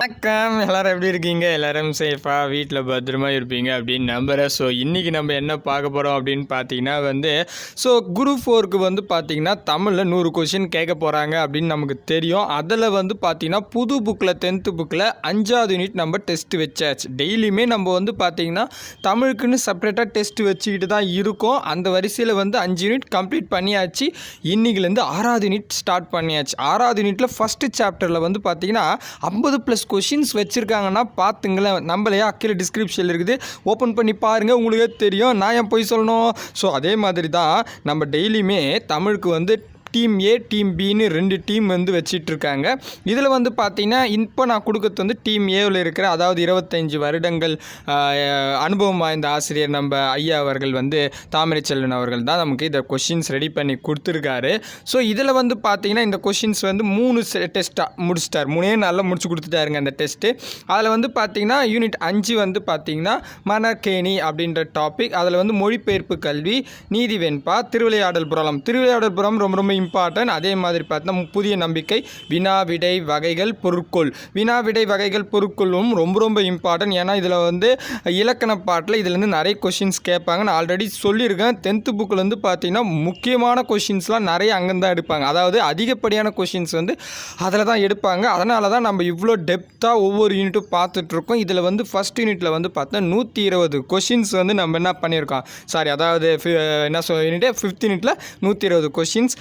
வணக்கம். எல்லாரும் எப்படி இருக்கீங்க? எல்லாரும் சேஃபாக வீட்டில் பத்திரமா இருப்பீங்க அப்படின்னு நம்புகிறேன் ஸோ இன்றைக்கி நம்ம என்ன பார்க்க போகிறோம் அப்படின்னு பார்த்தீங்கன்னா வந்து ஸோ குரு ஃபோருக்கு வந்து பார்த்தீங்கன்னா தமிழில் நூறு கொஷின் கேட்க போகிறாங்க அப்படின்னு நமக்கு தெரியும். அதில் வந்து பார்த்தீங்கன்னா புது புக்கில் டென்த்து புக்கில் அஞ்சாவது யூனிட் நம்ம டெஸ்ட் வச்சாச்சு. டெய்லியுமே நம்ம வந்து பார்த்தீங்கன்னா தமிழுக்குன்னு செப்பரேட்டாக டெஸ்ட் வச்சுக்கிட்டு தான் இருக்கோம். அந்த வரிசையில் வந்து அஞ்சு யூனிட் கம்ப்ளீட் பண்ணியாச்சு. இன்றைக்கிலேருந்து ஆறாவது யூனிட் ஸ்டார்ட் பண்ணியாச்சு. ஆறாவது யூனிட்டில் ஃபஸ்ட்டு சாப்டரில் வந்து பார்த்தீங்கன்னா ஐம்பது ப்ளஸ் கொஷின்ஸ் வச்சுருக்காங்கன்னா பார்த்துங்களேன் நம்மளையே கீழே டிஸ்கிரிப்ஷனில் இருக்குது. ஓப்பன் பண்ணி பாருங்கள் உங்களுக்கே தெரியும். நான் ஏன் போய் சொல்லணும்? ஸோ அதே மாதிரி தான் நம்ம டெய்லியுமே தமிழுக்கு வந்து டீம் ஏ டீம் பின்னு ரெண்டு டீம் வந்து வச்சிட்ருக்காங்க. இதில் வந்து பார்த்தீங்கன்னா இப்போ நான் கொடுக்கறது வந்து டீம் ஏவில் இருக்கிற அதாவது இருபத்தஞ்சு வருடங்கள் அனுபவம் வாய்ந்த ஆசிரியர் நம்ம ஐயா அவர்கள் வந்து தாமரைச்செல்வன் அவர்கள் தான் நமக்கு இந்த கொஷின்ஸ் ரெடி பண்ணி கொடுத்துருக்காரு. ஸோ இதில் வந்து பார்த்தீங்கன்னா இந்த கொஷின்ஸ் வந்து மூணு டெஸ்ட்டாக முடிச்சிட்டார். மூணே நாளில் முடிச்சு கொடுத்துட்டாருங்க அந்த டெஸ்ட்டு அதில் வந்து பார்த்தீங்கன்னா யூனிட் அஞ்சு வந்து பார்த்தீங்கன்னா மணற்கேணி அப்படின்ற டாபிக் அதில் வந்து மொழிபெயர்ப்பு கல்வி நீதி வெண்பா திருவிளையாடல் புரளம் திருவிளையாடல் புறம் ரொம்ப ரொம்ப இம்பார்ட்டன்ட் அதே மாதிரி பார்த்தீங்கன்னா புதிய நம்பிக்கை வினா விடை வகைகள் பொருட்கொள். வினா விடை வகைகள் பொருட்கொள்ளும் ரொம்ப ரொம்ப இம்பார்ட்டன்ட் ஏன்னா இதில் வந்து இலக்கண பாட்டில் இதுலேருந்து நிறைய கொஷின்ஸ் கேட்பாங்க. நான் ஆல்ரெடி சொல்லியிருக்கேன். டென்த்து புக்கில் வந்து பார்த்தீங்கன்னா முக்கியமான கொஷின்ஸ்லாம் நிறைய அங்கே தான் எடுப்பாங்க. அதாவது அதிகப்படியான கொஷின்ஸ் வந்து அதில் தான் எடுப்பாங்க. அதனால தான் நம்ம இவ்வளோ டெப்த்தாக ஒவ்வொரு யூனிட்டும் பார்த்துட்ருக்கோம். இதில் வந்து ஃபஸ்ட் யூனிட்டில் வந்து பார்த்தா நூற்றி இருபது கொஷின்ஸ் வந்து நம்ம என்ன பண்ணியிருக்கோம்? சாரி அதாவது என்ன சொல் யூனிட்டே ஃபிஃப்த் யூனிட்டில் நூற்றி இருபது கொஷின்ஸ்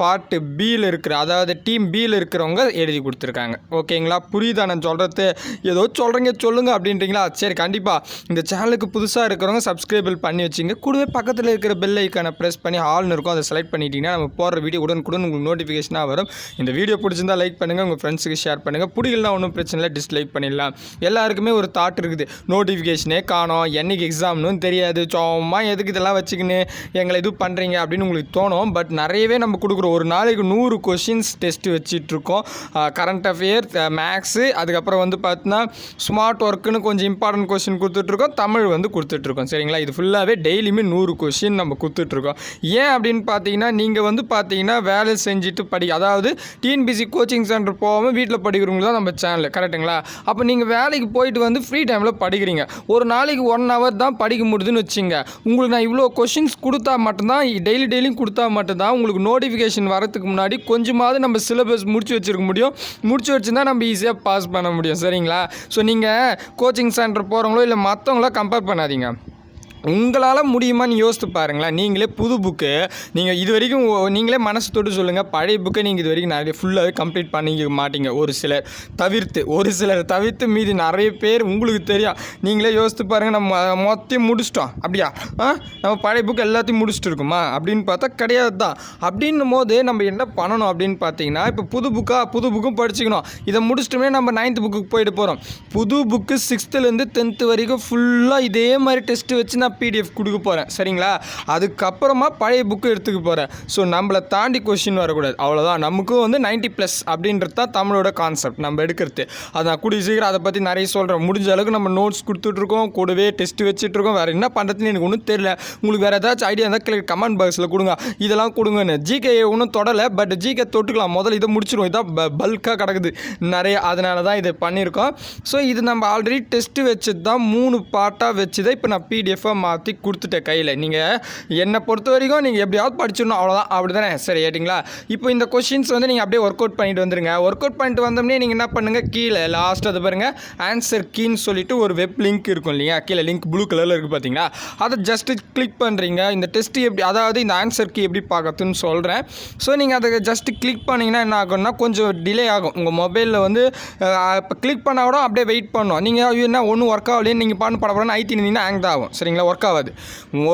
பார்ட்டு பியில் இருக்கிற அதாவது டீம் பியில் இருக்கிறவங்க எழுதி கொடுத்துருக்காங்க. ஓகேங்களா? புரியுதா? நான் சொல்கிறது ஏதோ சொல்கிறீங்க சொல்லுங்கள் அப்படின்றீங்களா? சரி கண்டிப்பாக இந்த சேனலுக்கு புதுசாக இருக்கிறவங்க சப்ஸ்கிரைபிள் பண்ணி வச்சுங்க. கூடவே பக்கத்தில் இருக்கிற பெல் ஐக்கானை ப்ரெஸ் பண்ணி ஆல்னு இருக்கும். அதை செலக்ட் பண்ணிட்டீங்கன்னா நம்ம போடுற வீடியோ உடனுக்குடன் உங்களுக்கு நோட்டிஃபிகேஷனாக வரும். இந்த வீடியோ பிடிச்சிருந்தா லைக் பண்ணுங்கள் உங்கள் ஃப்ரெண்ட்ஸுக்கு ஷேர் பண்ணுங்கள் பிடிக்கலாம் ஒன்றும் பிரச்சனை இல்லை. டிஸ்லைக் பண்ணிடலாம். எல்லாருக்குமே ஒரு தாட் இருக்குது. நோட்டிஃபிகேஷனே காணோம். என்னைக்கு எக்ஸாம்னு தெரியாது. சும்மா எதுக்கு இதெல்லாம் வச்சுக்கின்னு எங்களை இது பண்ணுறீங்க அப்படின்னு உங்களுக்கு தோணும். பட் நிறையவே நம்ம கொடுக்குறோம் ஒரு நாளைக்கு நூறு கொஷின்ஸ் டெஸ்ட் வச்சிட்ருக்கோம். கரண்ட் அஃபேர் மேக்ஸு அதுக்கப்புறம் வந்து பார்த்தீங்கன்னா ஸ்மார்ட் ஒர்க்குன்னு கொஞ்சம் இம்பார்ட்டன்ட் கொஷின் கொடுத்துட்ருக்கோம். தமிழ் வந்து கொடுத்துட்ருக்கோம். சரிங்களா? இது ஃபுல்லாகவே டெய்லியுமே நூறு கொஷின் நம்ம கொடுத்துட்ருக்கோம். ஏன் அப்படின்னு பார்த்தீங்கன்னா நீங்கள் வந்து பார்த்தீங்கன்னா வேலை செஞ்சுட்டு படி அதாவது டிஎன்பிசி கோச்சிங் சென்டர் போகாமல் வீட்டில் படிக்கிறவங்க தான் நம்ம சேனல் கரெக்ட்டுங்களா அப்போ நீங்கள் வேலைக்கு போயிட்டு வந்து ஃப்ரீ டைமில் படிக்கிறீங்க. ஒரு நாளைக்கு ஒன் ஹவர் தான் படிக்க முடியுதுன்னு வச்சுங்க உங்களுக்கு நான் இவ்வளோ கொஷின்ஸ் கொடுத்தா மட்டும்தான் டெய்லி டெய்லியும் கொடுத்தா மட்டும்தான் உங்களுக்கு நோட்டிஃபிகேஷன் வரத்துக்கு முன்னாடி கொஞ்சமாவது நம்ம சிலபஸ் முடிச்சு வச்சிருக்க முடியும். முடிச்சு வச்சுருந்தா நம்ம ஈஸியாக பாஸ் பண்ண முடியும். சரிங்களா? ஸோ நீங்கள் கோச்சிங் சென்டர் போகிறவங்களோ இல்லை மற்றவங்களோ கம்பேர் பண்ணாதீங்க. உங்களால் முடியுமான்னு யோசித்து பாருங்களேன். நீங்களே புது புக்கு நீங்கள் இது வரைக்கும் நீங்களே மனசு தொட்டு சொல்லுங்கள் பழைய புக்கை நீங்கள் இது வரைக்கும் நிறைய ஃபுல்லாகவே கம்ப்ளீட் பண்ணிக்க மாட்டீங்க. ஒரு சிலர் தவிர்த்து ஒரு சிலர் தவிர்த்து மீதி நிறைய பேர் உங்களுக்கு தெரியும் நீங்களே யோசித்து பாருங்கள் நம்ம மொத்தையும் முடிச்சிட்டோம். அப்படியா? ஆ? நம்ம பழைய புக்கு எல்லாத்தையும் முடிச்சுட்டு இருக்குமா? அப்படின்னு பார்த்தா கிடையாது தான். அப்படின்னும் போது நம்ம என்ன பண்ணணும் அப்படின்னு பார்த்தீங்கன்னா இப்போ புது புக்காக புது புக்கும் படிச்சுக்கணும். இதை முடிச்சிட்டோமே நம்ம நைன்த் புக்குக்கு போயிட்டு போகிறோம் புது புக்கு சிக்ஸ்த்துலேருந்து டென்த்து வரைக்கும் ஃபுல்லாக இதே மாதிரி டெஸ்ட்டு வச்சு நான் பிடிஎஃப் கொடுக்க போகிறேன் சரிங்களா? அதுக்கப்புறமா பழைய புக்கு எடுத்துக்க போகிறேன் ஸோ நம்மளை தாண்டி கொஷின் வரக்கூடாது. அவ்வளோதான் நமக்கும் வந்து 90 ப்ளஸ் அப்படின்றது தான் தமிழோட கான்செப்ட் நம்ம எடுக்கிறது. அதை நான் கூடிய சீக்கிரம் அதை பற்றி நிறைய சொல்கிறேன் முடிஞ்ச அளவுக்கு நம்ம நோட்ஸ் கொடுத்துட்ருக்கோம் கூடவே டெஸ்ட் வச்சுட்ருக்கோம் வேறு என்ன பண்ணுறதுன்னு எனக்கு ஒன்றும் தெரியல. உங்களுக்கு வேறு ஏதாச்சும் ஐடியா இருந்தால் கீழே கமெண்ட் பாக்ஸில் கொடுங்க. இதெல்லாம் கொடுங்கன்னு. ஜிகே ஒன்றும் தொடலை. But GK தொட்டுக்கலாம். முதல்ல இதை முடிச்சிடும் இதான் பல்காக கிடக்குது. நிறைய அதனால தான் இதை பண்ணியிருக்கோம். ஸோ இது நம்ம ஆல்ரெடி டெஸ்ட்டு வச்சது தான் மூணு பார்ட்டாக வச்சு தான் இப்போ நான் பிடிஎஃபாக மாற்றி கொடுத்துட்டேன் கையில். நீங்கள் என்னை பொறுத்த வரைக்கும் நீங்கள் எப்படியாவது படிச்சிடணும் அவ்வளோதான் அப்படி தானே சரி ஏட்டிங்களா இப்போ இந்த கொஷின்ஸ் வந்து நீங்கள் அப்படியே ஒர்க் அவுட் பண்ணிட்டு வந்துருங்க. ஒர்க் அவுட் பண்ணிட்டு வந்தோம்னே நீங்கள் என்ன பண்ணுங்கள் கீழே லாஸ்ட் அது பாருங்கள் ஆன்சர் கீன்னு சொல்லிட்டு ஒரு வெப் லிங்க் இருக்கும் இல்லையா? கீழே லிங்க் ப்ளூ கலரில் இருக்குது பார்த்தீங்களா அதை ஜஸ்ட்டு கிளிக் பண்ணுறீங்க இந்த டெஸ்ட்டு எப்படி அதாவது இந்த ஆன்சர் கீ எப்படி பார்க்கறதுன்னு சொல்கிறேன் ஸோ நீங்கள் அதை ஜஸ்ட்டு கிளிக் பண்ணிங்கன்னா என்ன ஆகும்னா கொஞ்சம் டிலே ஆகும். உங்கள் மொபைலில் வந்து இப்போ கிளிக் பண்ண கூட அப்படியே வெயிட் பண்ணும். நீங்கள் என்ன ஒன்றும் ஒர்க் ஆகலையே நீங்கள் பண்ண படப்படன்னு ஐத்தி நின்றீங்கன்னா ஹேங் தான் ஆகும். சரிங்களா? ஒர்க் ஆகாது.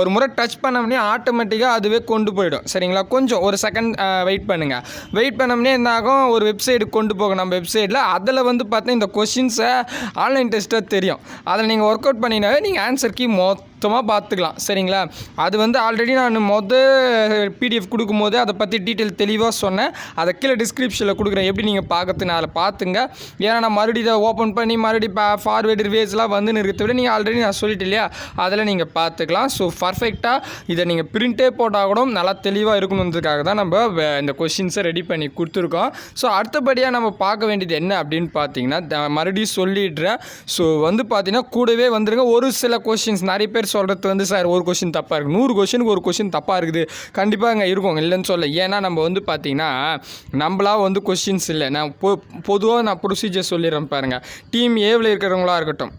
ஒரு முறை டச் பண்ணோம்னே ஆட்டோமேட்டிக்காக அதுவே கொண்டு போயிடும். சரிங்களா? கொஞ்சம் ஒரு செகண்ட் வெயிட் பண்ணுங்கள் வெயிட் பண்ணோம்னே என்ன ஆகும் ஒரு வெப்சைட்டு கொண்டு போகும் நம்ம வெப்சைட்டில் அதில் வந்து பார்த்தீங்கன்னா இந்த கொஷின்ஸை ஆன்லைன் டெஸ்ட்டாக தெரியும். அதில் நீங்கள் ஒர்க் அவுட் பண்ணினாவே நீங்கள் ஆன்சர் கீ மொத்த மொத்தமாக பார்த்துக்கலாம் சரிங்களா? அது வந்து ஆல்ரெடி நான் மொதல் பிடிஎஃப் கொடுக்கும்போது அதை பற்றி டீட்டெயில் தெளிவாக சொன்னேன். அதை கீழே டிஸ்கிரிப்ஷனில் கொடுக்குறேன். எப்படி நீங்கள் பார்க்கறது அதில் பார்த்துங்க ஏன்னா நான் மறுபடியும் இதை ஓப்பன் பண்ணி மறுபடியும் ஃபார்வேர்டு ரிவேஸ்லாம் வந்து இருக்கிறத விட நீங்கள் ஆல்ரெடி நான் சொல்லிட்டு இல்லையா? அதில் நீங்கள் பார்த்துக்கலாம் ஸோ பர்ஃபெக்டாக இதை நீங்கள் பிரிண்டே போட்டால் கூட நல்லா தெளிவாக இருக்கணுன்றதுக்காக தான் நம்ம இந்த கொஷின்ஸை ரெடி பண்ணி கொடுத்துருக்கோம். ஸோ அடுத்தபடியாக நம்ம பார்க்க வேண்டியது என்ன அப்படின்னு பார்த்தீங்கன்னா த- மறுபடியும் சொல்லிடுறேன். ஸோ வந்து பார்த்தீங்கன்னா கூடவே வந்துருங்க. ஒரு சில கொஷின்ஸ் நிறைய பேர் சொல்கிறது வந்து சார் ஒரு கொஷின் தப்பாக இருக்குது நூறு கொஷினுக்கு ஒரு கொஷின் தப்பாக இருக்குது. கண்டிப்பாக அங்கே இருக்கும். இல்லைன்னு சொல்ல ஏன்னா நம்ம வந்து பார்த்தீங்கன்னா நம்மளா வந்து கொஷின்ஸ் இல்லை. நான் பொ பொதுவாக நான் ப்ரொசீஜர் சொல்லிடுறேன் பாருங்கள் டீம் ஏவில் இருக்கிறவங்களா இருக்கட்டும்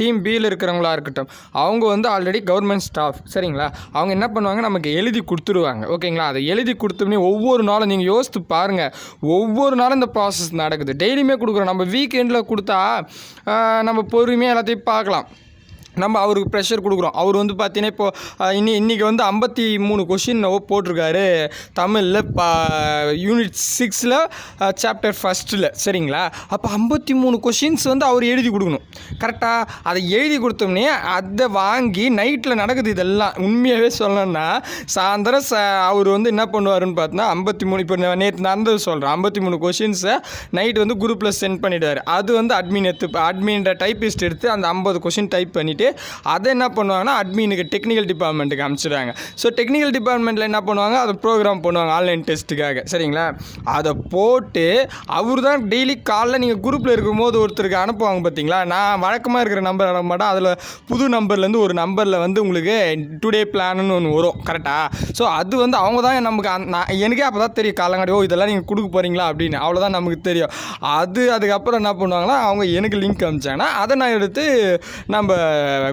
டீம் பியில் இருக்கிறவங்களா இருக்கட்டும் அவங்க வந்து ஆல்ரெடி கவர்மெண்ட் ஸ்டாஃப் சரிங்களா? அவங்க என்ன பண்ணுவாங்க? நமக்கு எழுதி கொடுத்துருவாங்க. ஓகேங்களா? அதை எழுதி கொடுத்தோம்னே ஒவ்வொரு நாளும் நீங்கள் யோசித்து பாருங்கள் ஒவ்வொரு நாளும் இந்த ப்ராசஸ் நடக்குது. டெய்லியுமே கொடுக்குறோம். நம்ம வீக்கெண்டில் கொடுத்தா நம்ம பொறுமையாக எல்லாத்தையும் பார்க்கலாம். நம்ம அவருக்கு ப்ரெஷர் கொடுக்குறோம். அவர் வந்து பார்த்தீங்கன்னா இப்போ இன்னி இன்றைக்கி வந்து ஐம்பத்தி மூணு கொஷின் போட்டிருக்காரு. தமிழில் பா யூனிட் சிக்ஸில் சாப்டர் ஃபஸ்ட்டில் சரிங்களா? அப்போ ஐம்பத்தி மூணு கொஷின்ஸ் வந்து அவர் எழுதி கொடுக்கணும். கரெக்டாக அதை எழுதி கொடுத்தோம்னே அதை வாங்கி நைட்டில் நடக்குது இதெல்லாம். உண்மையாகவே சொல்லணும்னா சாயந்தரம் ச அவர் வந்து என்ன பண்ணுவாருன்னு பார்த்தோன்னா ஐம்பத்தி மூணு இப்போ நேற்று நடந்தது சொல்கிறேன் ஐம்பத்தி மூணு கொஷின்ஸை நைட் வந்து குரூப்பில் சென்ட் பண்ணிவிடுவார் அது வந்து அட்மின் எடுத்து அட்மின்ற டைப்பிஸ்ட் எடுத்து அந்த ஐம்பது கொஷின் டைப் பண்ணிவிட்டு அதை என்ன பண்ணுவாங்கன்னா அட்மினுக்கு டெக்னிக்கல் டிபார்ட்மெண்ட்டுக்கு அனுப்பிச்சிடுறாங்க ஸோ டெக்னிக்கல் டிபார்ட்மெண்ட்டில் என்ன பண்ணுவாங்க? அதை ப்ரோக்ராம் பண்ணுவாங்க ஆன்லைன் டெஸ்ட்டுக்காக சரிங்களா? அதை போட்டு அவர் தான் டெய்லி காலைல நீங்கள் குரூப்பில் இருக்கும்போது ஒருத்தருக்கு அனுப்புவாங்க பார்த்தீங்களா நான் வழக்கமாக இருக்கிற நம்பர் அனுப்ப மாட்டேன். அதில் புது நம்பர்லேருந்து ஒரு நம்பரில் வந்து உங்களுக்கு டுடே பிளான்னு ஒன்று வரும். கரெக்டாக ஸோ அது வந்து அவங்க தான் நமக்கு நான் எனக்கே அப்போ தான் தெரியும் காலங்காட்டி ஓ இதெல்லாம் நீங்கள் கொடுக்க போகிறீங்களா அப்படின்னு. அவ்வளோதான் நமக்கு தெரியும். அது அதுக்கப்புறம் என்ன பண்ணுவாங்கன்னா அவங்க எனக்கு லிங்க் அனுப்பிச்சாங்கன்னா அதை நான் எடுத்து நம்ம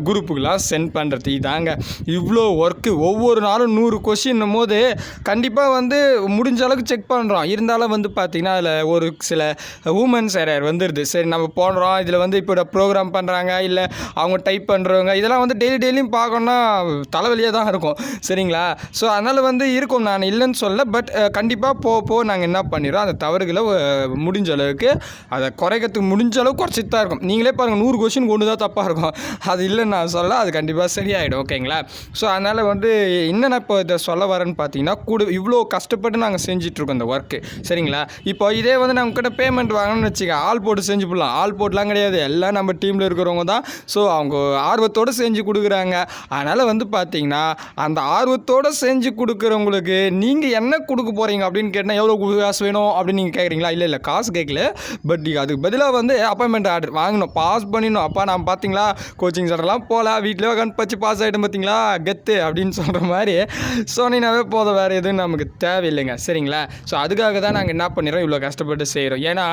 குரூப்புக்கெலாம் சென்ட் பண்ணுறது இதாங்க இவ்வளோ ஒர்க்கு ஒவ்வொரு நாளும் நூறு கொஷின் போது கண்டிப்பாக வந்து முடிஞ்ச அளவுக்கு செக் பண்ணுறோம் இருந்தாலும் வந்து பார்த்திங்கன்னா அதில் ஒரு சில உமன்ஸ் எரர் வந்துடுது சரி நம்ம போடுறோம் இதில் வந்து இப்போ ப்ரோக்ராம் பண்ணுறாங்க இல்லை அவங்க டைப் பண்ணுறவங்க இதெல்லாம் வந்து டெய்லி டெய்லியும் பார்க்கணுன்னா தலைவலியாக தான் இருக்கும். சரிங்களா? ஸோ அதனால் வந்து இருக்கும். நான் இல்லைன்னு சொல்ல பட் கண்டிப்பாக போ போ நாங்கள் என்ன பண்ணிடுறோம்? அந்த தவறுகளை முடிஞ்ச அளவுக்கு அதை குறைக்கிறதுக்கு முடிஞ்ச அளவுக்கு குறைச்சிட்டு தான் இருக்கும். நீங்களே பாருங்கள் நூறு கொஷின் ஒன்று தான் தப்பாக இருக்கும். அது இல்லைன்னு நான் சொல்ல அது கண்டிப்பாக சரியாயிடும் ஓகேங்களா? ஸோ அதனால் வந்து என்னென்ன இப்போ இதை சொல்ல வரேன்னு பார்த்தீங்கன்னா கூட இவ்வளோ கஷ்டப்பட்டு நாங்கள் செஞ்சிட்ருக்கோம் இந்த ஒர்க்கு சரிங்களா? இப்போ இதே வந்து நம்ம கிட்ட பேமெண்ட் வாங்கணும்னு வச்சுக்க ஆள் போட்டு செஞ்சு போடலாம். ஆள் போட்டுலாம் கிடையாது. எல்லாம் நம்ம டீமில் இருக்கிறவங்க தான். ஸோ அவங்க ஆர்வத்தோடு செஞ்சு கொடுக்குறாங்க. அதனால் வந்து பார்த்தீங்கன்னா அந்த ஆர்வத்தோடு செஞ்சு கொடுக்குறவங்களுக்கு நீங்கள் என்ன கொடுக்க போகிறீங்க அப்படின்னு கேட்டால் எவ்வளோ காசு வேணும் அப்படின்னு நீங்கள் கேட்குறீங்களா இல்லை இல்லை காசு கேட்கல பட் அதுக்கு பதிலாக வந்து அப்பாயின்மெண்ட் ஆர்டர் வாங்கணும். பாஸ் பண்ணிடணும். அப்பா நான் பார்த்தீங்களா? கோச்சிங் சென்டர்லாம் போகல. வீட்டிலே உட்காந்து பச்சு பாஸ் ஆகிட்டேன் பார்த்தீங்களா கெத்து அப்படின்னு சொல்கிற மாதிரி. சொன்னீங்கன்னாவே போதும். வேறு எதுவும் நமக்கு தேவையில்லைங்க. சரிங்களா? ஸோ அதுக்காக தான் நாங்கள் என்ன பண்ணிடுறோம் இவ்வளோ கஷ்டப்பட்டு செய்கிறோம் ஏன்னா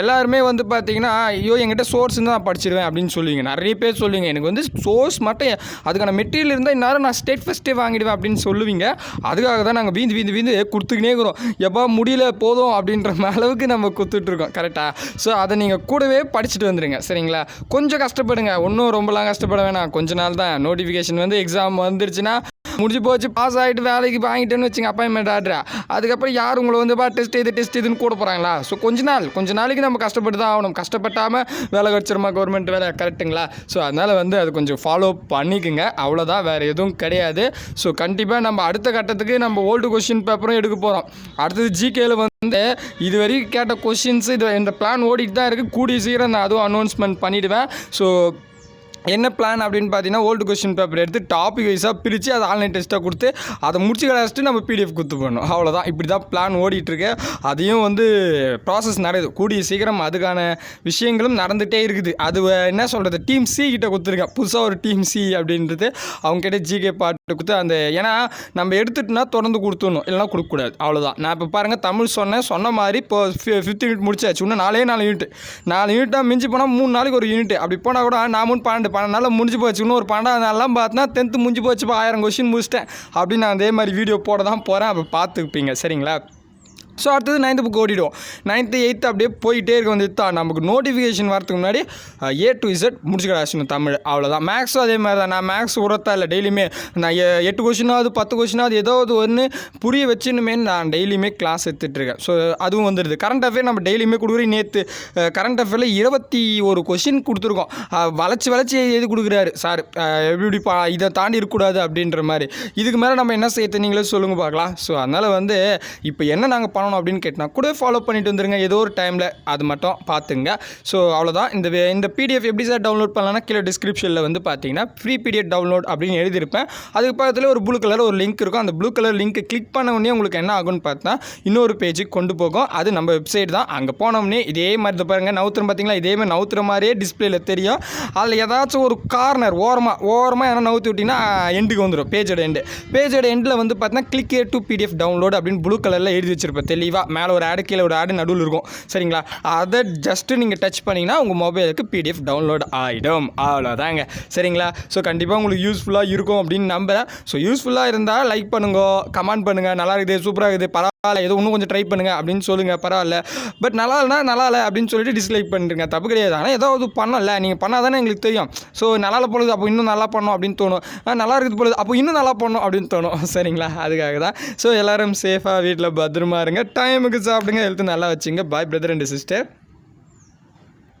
எல்லாருமே வந்து பார்த்தீங்கன்னா ஐயோ என்கிட்ட சோர்ஸ் இருந்தால் நான் படிச்சிருவேன் அப்படின்னு சொல்லுவீங்க. நிறைய பேர் சொல்லுவீங்க. எனக்கு வந்து சோர்ஸ் மட்டும் அதுக்கான மெட்டீரியல் இருந்தால் இந்நேரம் நான் ஸ்டேட் ஃபஸ்ட்டே வாங்கிடுவேன் அப்படின்னு சொல்லுவீங்க. அதுக்காக தான் நாங்கள் வீந்து வீந்து வீந்து கொடுத்துக்கினே இருக்கிறோம். எப்போ முடியல போதும் அப்படின்ற அளவுக்கு நம்ம கொடுத்துட்ருக்கோம் கரெக்டாக ஸோ அதை நீங்கள் கூடவே படிச்சுட்டு வந்துடுங்க சரிங்களா? கொஞ்சம் கஷ்டப்படுங்க. ஒன்றும் ரொம்பலாம் கஷ்டப்பட வேணாம். கொஞ்ச நாள் தான். நோட்டிஃபிகேஷன் வந்து எக்ஸாம் வந்துருச்சுன்னா முடிஞ்சு போச்சு பாஸ் ஆகிட்டு வேலைக்கு வாங்கிட்டேன்னு வச்சுங்க அப்பாயின்மெண்ட் ஆர்டர் அதுக்கப்புறம் யார் உங்களை வந்து பா டெஸ்ட் இது டெஸ்ட் இதுன்னு கூட போகிறாங்களா ஸோ கொஞ்ச நாள் கொஞ்ச நாளைக்கு நம்ம கஷ்டப்பட்டு தான் ஆகணும். கஷ்டப்பட்டாமல் வேலை கிடச்சிருமா கவர்மெண்ட் வேலை கரெக்ட்டுங்களா ஸோ அதனால் வந்து அது கொஞ்சம் ஃபாலோ பண்ணிக்கோங்க. அவ்வளோதான் வேறு எதுவும் கிடையாது. ஸோ கண்டிப்பாக நம்ம அடுத்த கட்டத்துக்கு நம்ம ஓல்டு கொஷின் பேப்பரும் எடுக்க போகிறோம் அடுத்தது ஜிகேயில் வந்து இது வரைக்கும் கேட்ட கொஷின்ஸ் இது இந்த பிளான் ஓடிட்டு தான் இருக்குது கூடிய சீக்கிரம் நான் அதுவும் அனௌன்ஸ்மெண்ட் பண்ணிவிடுவேன் ஸோ என்ன பிளான் அப்படின்னு பார்த்தீங்கன்னா ஓல்டு கொஸ்டின் பேப்பர் எடுத்து டாபிக் வைஸாக பிரித்து அதை ஆன்லைன் டெஸ்ட்டாக கொடுத்து அதை முடிச்சு கிடச்சிட்டு நம்ம பிடிஎஃப் கொடுத்து போகணும் அவ்வளோதான் இப்படி தான் பிளான் ஓடிட்டுருக்கு அதையும் வந்து ப்ராசஸ் நடக்குது. கூடிய சீக்கிரம் அதுக்கான விஷயங்களும் நடந்துகிட்டே இருக்குது. அது என்ன சொல்கிறது டீம் சி கிட்ட கொடுத்துருக்கேன். புதுசாக ஒரு டீம் சி அப்படின்றது அவங்க கிட்டே ஜிகே பாட்டு கொடுத்து அந்த ஏன்னா நம்ம எடுத்துட்டுனா தொடர்ந்து கொடுத்துடணும். இல்லைனா கொடுக்கக்கூடாது. அவ்வளோதான் நான் இப்போ பாருங்கள் தமிழ் சொன்னேன். சொன்ன மாதிரி இப்போ ஃபிஃப்த் யூனிட் முடிச்சாச்சு. இன்னும் நாலே நாலு யூனிட் நாலு யூனிட்டாக மிஞ்சி போனால் மூணு நாளைக்கு ஒரு யூனிட் அப்படி போனால் கூட நான் மூணு பன்னெண்டு பன்னெண்டு நாளில் முடிஞ்சு போச்சு. இன்னும் ஒரு பன்னெண்டாவது நாள்லாம் பார்த்தா டென்த்து முடிஞ்சு போச்சுப்பா. ஆயிரம் கொஷின் முடிச்சிட்டேன். அப்படின்னு நான் அதே மாதிரி வீடியோ போட தான் போகிறேன் அப்போ பார்த்துப்பீங்க. சரிங்களா? ஸோ அடுத்தது நைன்த்து புக் ஓடிடும். நைன்த்து எயித்து அப்படியே போயிட்டே இருக்க வந்து தான். நமக்கு நோட்டிஃபிகேஷன் வரதுக்கு முன்னாடி ஏ டு இசட் முடிச்சுக்கிடாச்சுன்னு தமிழ். அவ்வளோதான் மேக்ஸும் அதே மாதிரி தான் நான் மேக்ஸ் உரத்தா இல்லை டெய்லியுமே நான் எட்டு கொஷினாவது பத்து கொஷினாவது ஏதாவது ஒன்று புரிய வச்சுன்னுமே நான் டெய்லியுமே கிளாஸ் எடுத்துகிட்ருக்கேன் ஸோ அதுவும் வந்துடுது கரண்ட் அஃபேர் நம்ம டெய்லியுமே கொடுக்குறோம். நேற்று கரண்ட் அஃபேரில் இருபத்தி ஒரு கொஷின் கொடுத்துருக்கோம். வளச்சி வளைச்சு எது கொடுக்குறாரு? சார் எப்படி இப்படி பா இதை தாண்டி இருக்கக்கூடாது அப்படின்ற மாதிரி. இதுக்கு மேலே நம்ம என்ன செய்ய நீங்களே சொல்லுங்கள் பார்க்கலாம். ஸோ அதனால் வந்து இப்போ என்ன நாங்கள் பண்ணணும் அப்படின்னு கேட்டால் கூட ஃபாலோ பண்ணிட்டு வந்துருங்க. ஏதோ ஒரு டைமில் அது மட்டும் பார்த்துங்க ஸோ அவ்வளோதான் இந்த இந்த பிடிஎஃப் எப்படி சார் டவுன்லோட் பண்ணலாம்னா கீழே டிஸ்கிரிப்ஷனில் வந்து பார்த்தீங்கன்னா ஃப்ரீ பிடிஎஃப் டவுன்லோட் அப்படின்னு எழுதியிருப்பேன். அதுக்கு பக்கத்தில் ஒரு ப்ளூ கலர் ஒரு லிங்க் இருக்கும். அந்த ப்ளூ கலர் லிங்க் கிளிக் பண்ண உடனே உங்களுக்கு என்ன ஆகும்னு பார்த்தா இன்னொரு பேஜுக்கு கொண்டு போகும். அது நம்ம வெப்சைட் தான். அங்கே போனோம்னே இதே மாதிரி தான் பாருங்கள் நவுத்துறோம் பார்த்தீங்களா இதே மாதிரி நவுத்துற மாதிரியே டிஸ்பிளேல தெரியும். அதில் ஏதாச்சும் ஒரு கார்னர் ஓரமாக ஓரமாக என்ன நவுத்து விட்டிங்கன்னா எண்டுக்கு வந்துடும் பேஜோட எண்டு பேஜோட எண்டில் வந்து பார்த்தீங்கன்னா கிளிக் டு பிடிஎஃப் டவுன்லோட் அப்படின்னு ப்ளூ கலரில் எழுதி வச்சிருப்பேன். தெளிவாக மேலே ஒரு ஆடு கீழே ஒரு ஆடு நடுவில் இருக்கும். சரிங்களா? அதை ஜஸ்ட்டு நீங்கள் டச் பண்ணிங்கன்னா உங்கள் மொபைலுக்கு பிடிஎஃப் டவுன்லோட் ஆகிடும் அவ்வளோதாங்க சரிங்களா? ஸோ கண்டிப்பாக உங்களுக்கு யூஸ்ஃபுல்லாக இருக்கும் அப்படின்னு நம்புகிறேன் ஸோ யூஸ்ஃபுல்லாக இருந்தால் லைக் பண்ணுங்க கமெண்ட் பண்ணுங்கள் நல்லா இருக்குது சூப்பராக இருக்குது. பரவாயில்ல ஏதோ இன்னும் கொஞ்சம் ட்ரை பண்ணுங்கள் அப்படின்னு சொல்லுங்கள் பரவாயில்ல. பட் நல்லா இல்லைனா நல்லா இல்லை அப்படின்னு சொல்லிட்டு டிஸ்லைக் பண்ணிருங்க தப்பு கிடையாது. ஆனால் ஏதாவது பண்ணல. நீங்கள் பண்ணால் தானே எங்களுக்கு தெரியும். ஸோ நல்லா இல்லை பொழுது அப்போ இன்னும் நல்லா பண்ணோம் அப்படின்னு தோணும். நல்லா இருக்குது பொழுது அப்போ இன்னும் நல்லா பண்ணணும் அப்படின்னு தோணும். சரிங்களா? அதுக்காக தான். ஸோ எல்லோரும் சேஃபாக வீட்டில் பத்திரமா இருங்க. டைமுக்கு சாப்பிடுங்க. ஹெல்த் நல்லா வச்சுங்க. பாய் பிரதர் அண்ட் சிஸ்டர்